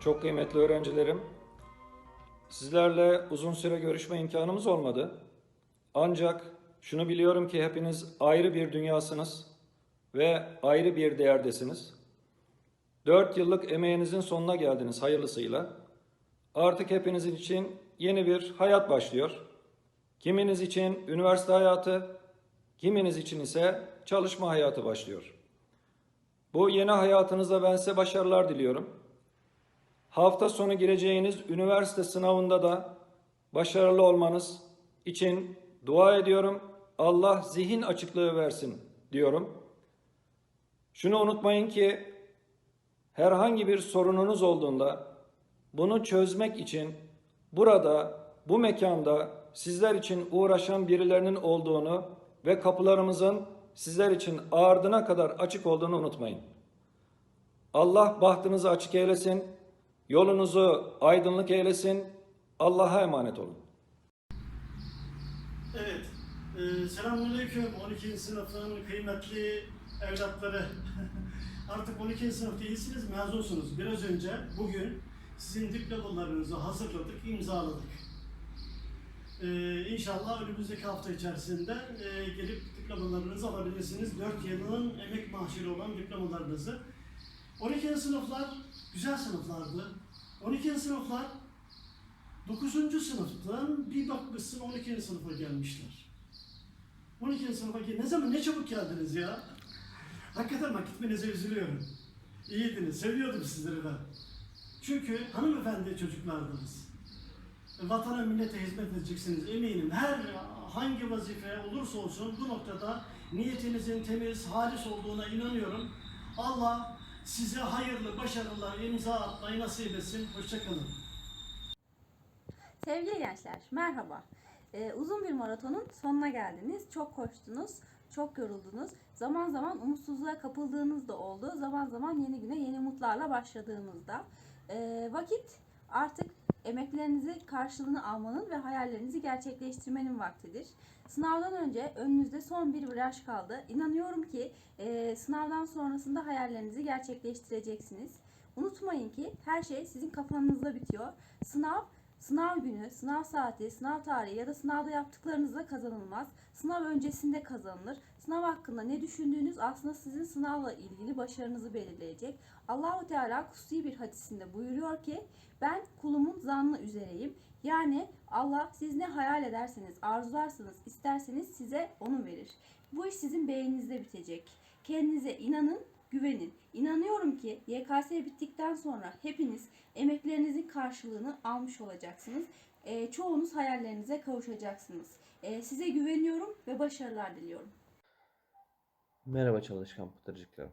çok kıymetli öğrencilerim. Sizlerle uzun süre görüşme imkanımız olmadı. Ancak şunu biliyorum ki hepiniz ayrı bir dünyasınız ve ayrı bir değerdesiniz. Dört yıllık emeğinizin sonuna geldiniz hayırlısıyla. Artık hepinizin için yeni bir hayat başlıyor. Kiminiz için üniversite hayatı, kiminiz için ise çalışma hayatı başlıyor. Bu yeni hayatınızda ben size başarılar diliyorum. Hafta sonu gireceğiniz üniversite sınavında da başarılı olmanız için dua ediyorum. Allah zihin açıklığı versin diyorum. Şunu unutmayın ki herhangi bir sorununuz olduğunda bunu çözmek için burada, bu mekanda sizler için uğraşan birilerinin olduğunu ve kapılarımızın sizler için ardına kadar açık olduğunu unutmayın. Allah bahtınızı açık eylesin, yolunuzu aydınlık eylesin. Allah'a emanet olun. Evet. E, selamünaleyküm 12. sınıfın kıymetli evlatları. Artık 12. sınıf değilsiniz, mezunsunuz. Biraz önce, bugün sizin diplomalarınızı hazırladık, imzaladık. Ee, inşallah önümüzdeki hafta içerisinde e, gelip diplomalarınızı alabilirsiniz. 4 yılın emek mahsulü olan diplomalarınızı. 12. sınıflar güzel sınıflardı. 12. sınıflar 9. sınıftan bir bakmışsın 12. sınıfa gelmişler. 12. sınıfa gel ne zaman ne çabuk geldiniz ya. Hakikaten bak gitmenize üzülüyorum. İyiydiniz, seviyordum sizleri ben. Çünkü hanımefendi çocuklardınız. Vatana millete hizmet edeceksiniz eminim. Her hangi vazife olursa olsun bu noktada niyetinizin temiz, halis olduğuna inanıyorum. Allah size hayırlı başarılar imza atmayı nasip etsin. Hoşçakalın. Sevgili gençler, merhaba. Ee, uzun bir maratonun sonuna geldiniz. Çok koştunuz, çok yoruldunuz. Zaman zaman umutsuzluğa kapıldığınız da oldu. Zaman zaman yeni güne yeni umutlarla başladığınızda. Ee, vakit artık emeklerinizi karşılığını almanın ve hayallerinizi gerçekleştirmenin vaktidir. Sınavdan önce önünüzde son bir viraj kaldı. İnanıyorum ki e, sınavdan sonrasında hayallerinizi gerçekleştireceksiniz. Unutmayın ki her şey sizin kafanızda bitiyor. Sınav Sınav günü, sınav saati, sınav tarihi ya da sınavda yaptıklarınızla kazanılmaz. Sınav öncesinde kazanılır. Sınav hakkında ne düşündüğünüz aslında sizin sınavla ilgili başarınızı belirleyecek. Allahu Teala kutsi bir hadisinde buyuruyor ki ben kulumun zannı üzereyim. Yani Allah siz ne hayal ederseniz, arzularsanız, isterseniz size onu verir. Bu iş sizin beyninizde bitecek. Kendinize inanın, güvenin. İnanıyorum ki YKS bittikten sonra hepiniz emeklerinizin karşılığını almış olacaksınız. Ee, çoğunuz hayallerinize kavuşacaksınız. Ee, size güveniyorum ve başarılar diliyorum. Merhaba çalışkan pıtırcıklarım.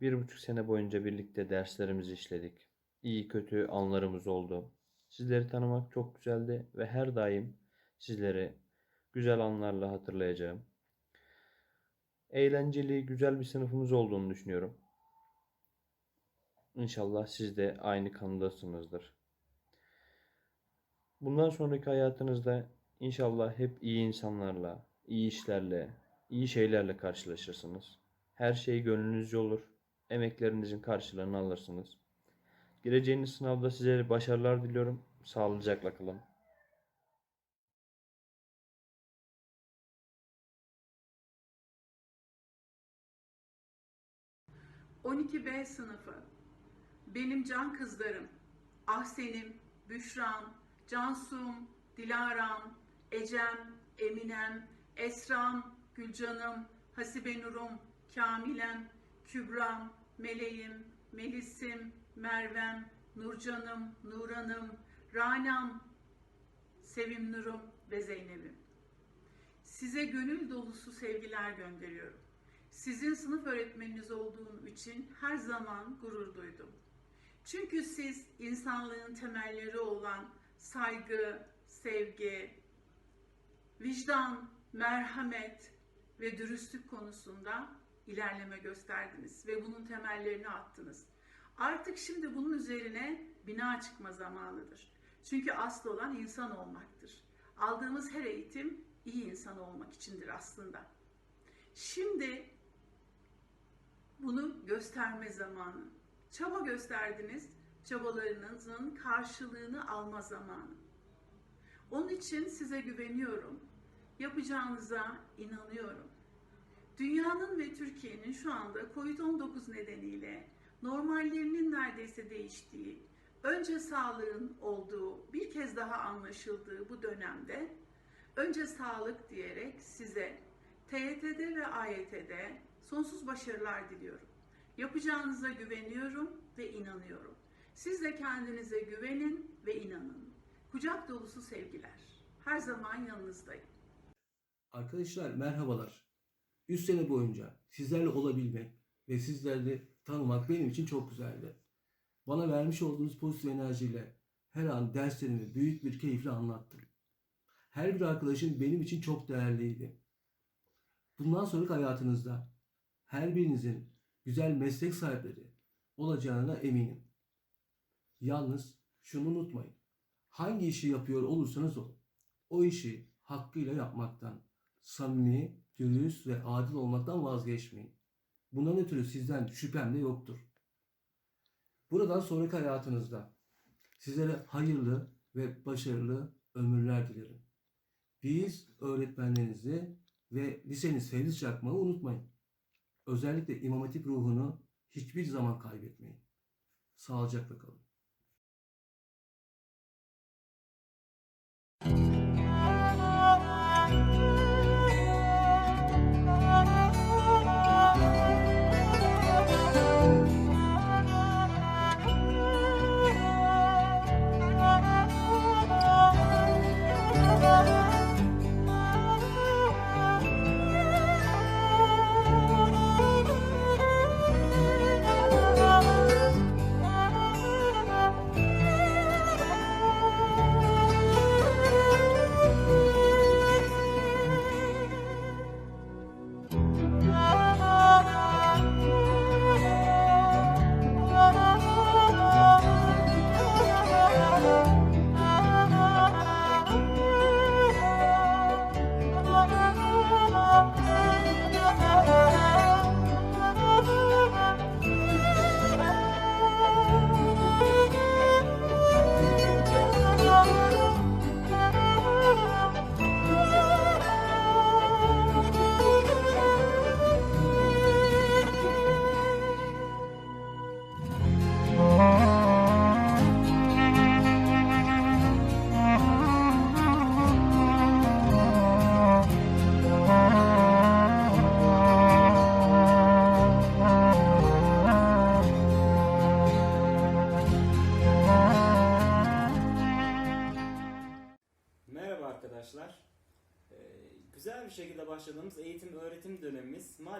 Bir buçuk sene boyunca birlikte derslerimizi işledik. İyi kötü anlarımız oldu. Sizleri tanımak çok güzeldi ve her daim sizleri güzel anlarla hatırlayacağım. Eğlenceli, güzel bir sınıfımız olduğunu düşünüyorum. İnşallah siz de aynı kanıdasınızdır. Bundan sonraki hayatınızda inşallah hep iyi insanlarla, iyi işlerle, iyi şeylerle karşılaşırsınız. Her şey gönlünüzce olur. Emeklerinizin karşılığını alırsınız. Gireceğiniz sınavda size başarılar diliyorum. Sağlıcakla kalın. 12B sınıfı. Benim can kızlarım. Ahsen'im, Büşra'm, Cansu'm, Dilara'm, Ecem, Eminem, Esra'm, Gülcan'ım, Hasibe Nur'um, Kamilem, Kübra'm, Meleğim, Melis'im, Merve'm, Nurcan'ım, Nuran'ım, Rana'm, Sevim Nur'um ve Zeynep'im. Size gönül dolusu sevgiler gönderiyorum. Sizin sınıf öğretmeniniz olduğum için her zaman gurur duydum. Çünkü siz insanlığın temelleri olan saygı, sevgi, vicdan, merhamet ve dürüstlük konusunda ilerleme gösterdiniz ve bunun temellerini attınız. Artık şimdi bunun üzerine bina çıkma zamanıdır. Çünkü asıl olan insan olmaktır. Aldığımız her eğitim iyi insan olmak içindir aslında. Şimdi bunu gösterme zamanı. Çaba gösterdiniz, çabalarınızın karşılığını alma zamanı. Onun için size güveniyorum. Yapacağınıza inanıyorum. Dünyanın ve Türkiye'nin şu anda COVID-19 nedeniyle normallerinin neredeyse değiştiği, önce sağlığın olduğu, bir kez daha anlaşıldığı bu dönemde önce sağlık diyerek size TYT'de ve AYT'de sonsuz başarılar diliyorum. Yapacağınıza güveniyorum ve inanıyorum. Siz de kendinize güvenin ve inanın. Kucak dolusu sevgiler. Her zaman yanınızdayım. Arkadaşlar merhabalar. 3 sene boyunca sizlerle olabilmek ve sizlerle tanımak benim için çok güzeldi. Bana vermiş olduğunuz pozitif enerjiyle her an derslerimi büyük bir keyifle anlattım. Her bir arkadaşım benim için çok değerliydi. Bundan sonraki hayatınızda her birinizin güzel meslek sahipleri olacağına eminim. Yalnız şunu unutmayın. Hangi işi yapıyor olursanız olun. O işi hakkıyla yapmaktan, samimi, dürüst ve adil olmaktan vazgeçmeyin. Bundan ötürü sizden şüphem de yoktur. Buradan sonraki hayatınızda sizlere hayırlı ve başarılı ömürler dilerim. Biz öğretmenlerinizi ve liseniz Fevzi Çakmağı unutmayın. Özellikle İmam Hatip ruhunu hiçbir zaman kaybetmeyin. Sağlıcakla kalın.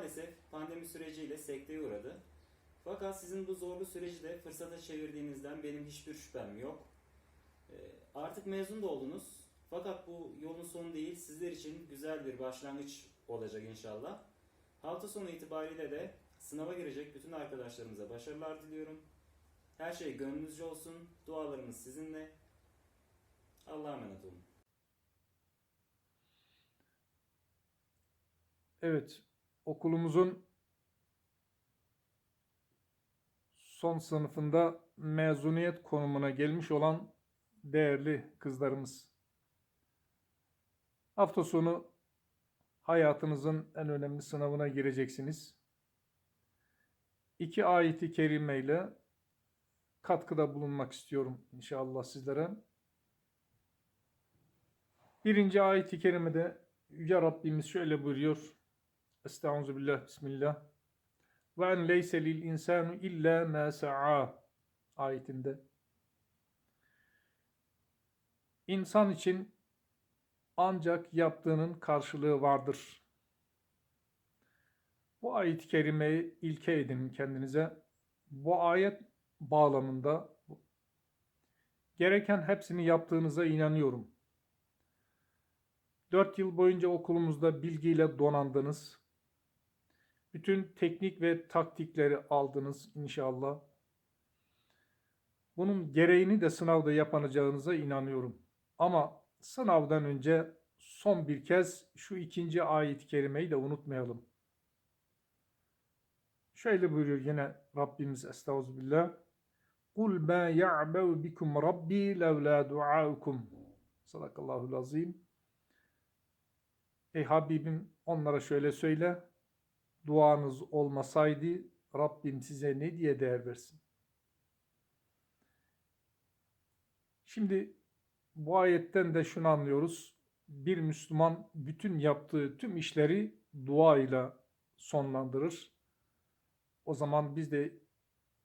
Maalesef pandemi süreciyle sekteye uğradı. Fakat sizin bu zorlu süreci de fırsata çevirdiğinizden benim hiçbir şüphem yok. Ee, artık mezun da oldunuz. Fakat bu yolun sonu değil, sizler için güzel bir başlangıç olacak inşallah. Hafta sonu itibariyle de sınava girecek bütün arkadaşlarımıza başarılar diliyorum. Her şey gönlünüzce olsun. Dualarımız sizinle. Allah'a emanet olun. Evet, okulumuzun son sınıfında mezuniyet konumuna gelmiş olan değerli kızlarımız. Hafta sonu hayatınızın en önemli sınavına gireceksiniz. İki ayeti kerime ile katkıda bulunmak istiyorum inşallah sizlere. Birinci ayeti kerimede Yüce Rabbimiz şöyle buyuruyor. Estaizu billah, bismillah. Ve en leyse lil insanu illa ma sa'a ayetinde. İnsan için ancak yaptığının karşılığı vardır. Bu ayet-i kerimeyi ilke edinin kendinize. Bu ayet bağlamında gereken hepsini yaptığınıza inanıyorum. 4 yıl boyunca okulumuzda bilgiyle donandınız. Bütün teknik ve taktikleri aldınız inşallah. Bunun gereğini de sınavda yapacağınıza inanıyorum. Ama sınavdan önce son bir kez şu ikinci ayet-i kerimeyi de unutmayalım. Şöyle buyuruyor yine Rabbimiz Estağfirullah. Kul ma ya'bev bikum rabbi levla duaukum. Sadakallahu lazim. Ey Habibim onlara şöyle söyle. Duanız olmasaydı Rabbim size ne diye değer versin? Şimdi bu ayetten de şunu anlıyoruz. Bir Müslüman bütün yaptığı tüm işleri dua ile sonlandırır. O zaman biz de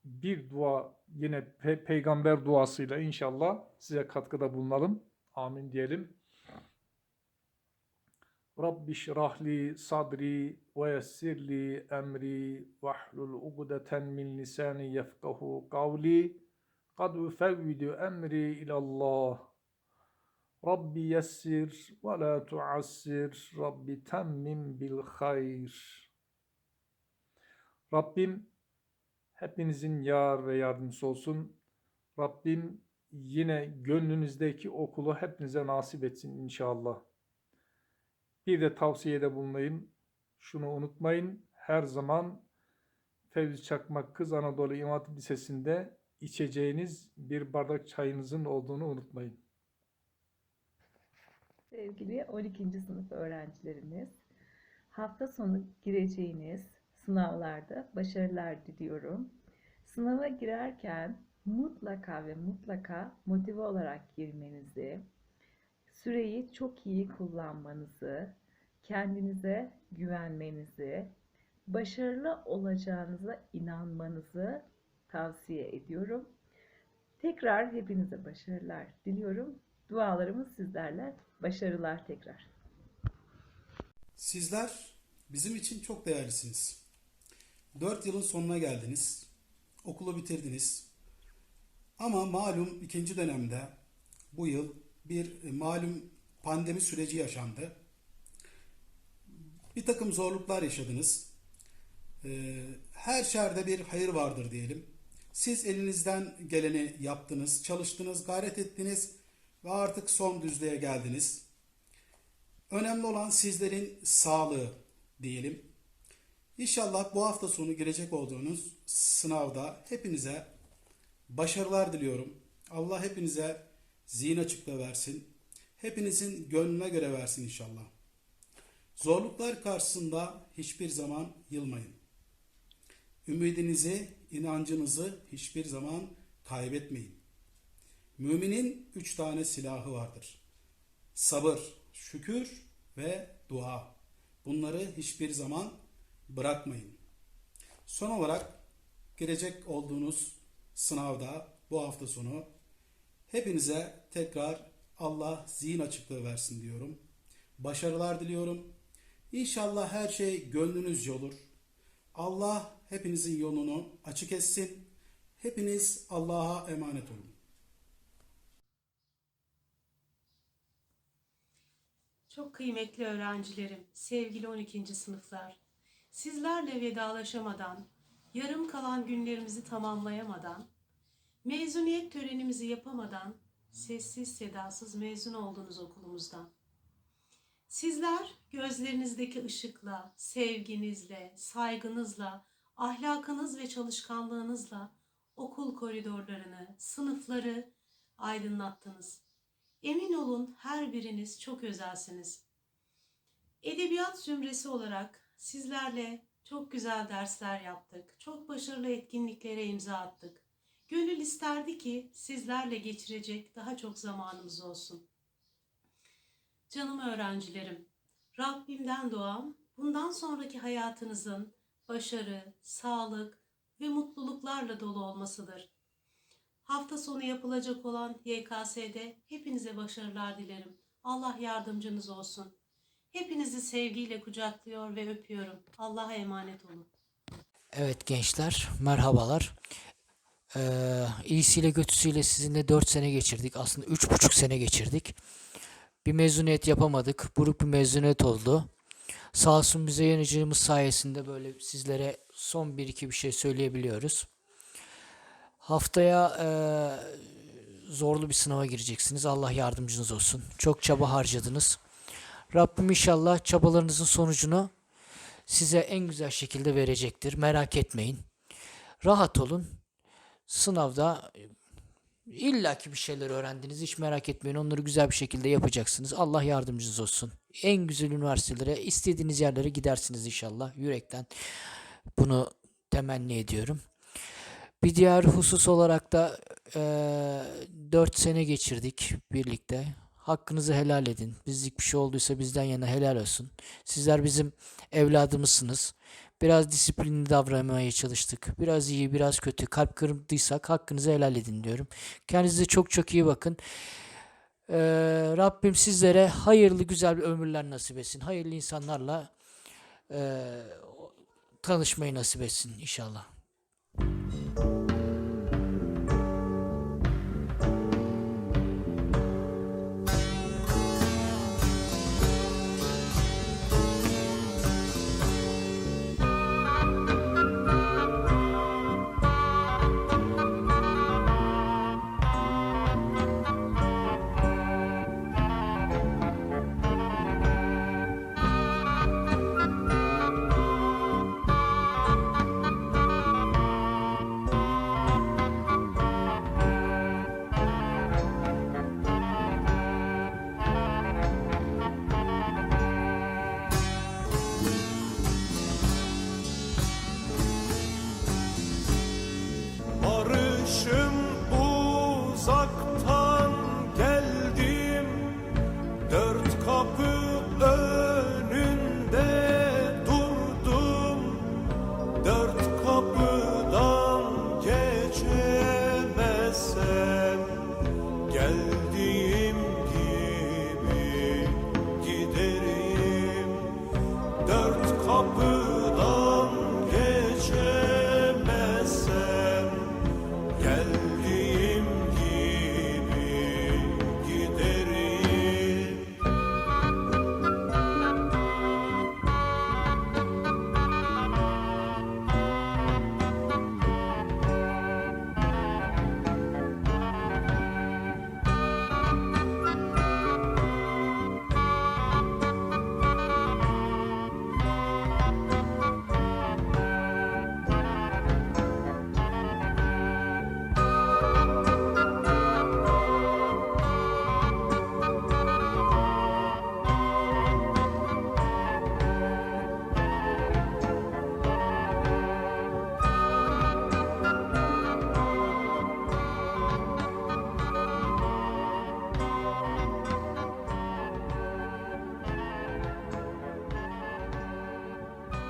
bir dua yine pe- peygamber duasıyla inşallah size katkıda bulunalım. Amin diyelim. Rabbi şrahli sadri ve yessirli emri ve hlul ugdeten min lisani yefkahu kavli kad ufevvidu emri ilallah Rabbi yessir ve la tuassir Rabbi temmim bil hayr Rabbim hepinizin yar ve yardımcısı olsun. Rabbim yine gönlünüzdeki okulu hepinize nasip etsin inşallah. Bir de tavsiyede bulunayım. Şunu unutmayın. Her zaman Fevzi Çakmak Kız Anadolu İmam Hatip Lisesi'nde içeceğiniz bir bardak çayınızın olduğunu unutmayın. Sevgili 12. sınıf öğrencilerimiz, hafta sonu gireceğiniz sınavlarda başarılar diliyorum. Sınava girerken mutlaka ve mutlaka motive olarak girmenizi, süreyi çok iyi kullanmanızı, kendinize güvenmenizi, başarılı olacağınıza inanmanızı tavsiye ediyorum. Tekrar hepinize başarılar diliyorum. Dualarımız sizlerle. Başarılar tekrar. Sizler bizim için çok değerlisiniz. 4 yılın sonuna geldiniz. Okulu bitirdiniz. Ama malum ikinci dönemde bu yıl bir e, malum pandemi süreci yaşandı. Bir takım zorluklar yaşadınız. Ee, Her şerde bir hayır vardır diyelim. Siz elinizden geleni yaptınız, çalıştınız, gayret ettiniz ve artık son düzlüğe geldiniz. Önemli olan sizlerin sağlığı diyelim. İnşallah bu hafta sonu girecek olduğunuz sınavda hepinize başarılar diliyorum. Allah hepinize zihin açıklığı versin. Hepinizin gönlüne göre versin inşallah. Zorluklar karşısında hiçbir zaman yılmayın. Ümidinizi, inancınızı hiçbir zaman kaybetmeyin. Müminin üç tane silahı vardır. Sabır, şükür ve dua. Bunları hiçbir zaman bırakmayın. Son olarak gelecek olduğunuz sınavda bu hafta sonu hepinize tekrar Allah zihin açıklığı versin diyorum. Başarılar diliyorum. İnşallah her şey gönlünüzce olur. Allah hepinizin yolunu açık etsin. Hepiniz Allah'a emanet olun. Çok kıymetli öğrencilerim, sevgili 12. sınıflar. Sizlerle vedalaşamadan, yarım kalan günlerimizi tamamlayamadan, mezuniyet törenimizi yapamadan sessiz sedasız mezun oldunuz okulumuzdan. Sizler gözlerinizdeki ışıkla, sevginizle, saygınızla, ahlakınız ve çalışkanlığınızla okul koridorlarını, sınıfları aydınlattınız. Emin olun her biriniz çok özelsiniz. Edebiyat zümresi olarak sizlerle çok güzel dersler yaptık. Çok başarılı etkinliklere imza attık. Gönül isterdi ki sizlerle geçirecek daha çok zamanımız olsun. Canım öğrencilerim, Rabbimden duam bundan sonraki hayatınızın başarı, sağlık ve mutluluklarla dolu olmasıdır. Hafta sonu yapılacak olan YKS'de hepinize başarılar dilerim. Allah yardımcınız olsun. Hepinizi sevgiyle kucaklıyor ve öpüyorum. Allah'a emanet olun. Evet gençler, merhabalar. Ee, iyisiyle kötüsüyle sizinle 4 sene geçirdik. Aslında 3,5 sene geçirdik. Bir mezuniyet yapamadık. Buruk bir mezuniyet oldu. Sağ olsun bize yöneticimiz sayesinde böyle sizlere son 1-2 bir şey söyleyebiliyoruz. Haftaya eee, zorlu bir sınava gireceksiniz. Allah yardımcınız olsun. Çok çaba harcadınız. Rabbim inşallah çabalarınızın sonucunu size en güzel şekilde verecektir. Merak etmeyin. Rahat olun. Sınavda illaki bir şeyler öğrendiniz. Hiç merak etmeyin. Onları güzel bir şekilde yapacaksınız. Allah yardımcınız olsun. En güzel üniversitelere, istediğiniz yerlere gidersiniz inşallah. Yürekten bunu temenni ediyorum. Bir diğer husus olarak da eee 4 sene geçirdik birlikte. Hakkınızı helal edin. Bizlik bir şey olduysa bizden yana helal olsun. Sizler bizim evladımızsınız. Biraz disiplinli davranmaya çalıştık. Biraz iyi, biraz kötü. Kalp kırdıysak hakkınızı helal edin diyorum. Kendinize çok çok iyi bakın. Eee, Rabbim sizlere hayırlı güzel bir ömürler nasip etsin. Hayırlı insanlarla eee, tanışmayı nasip etsin inşallah.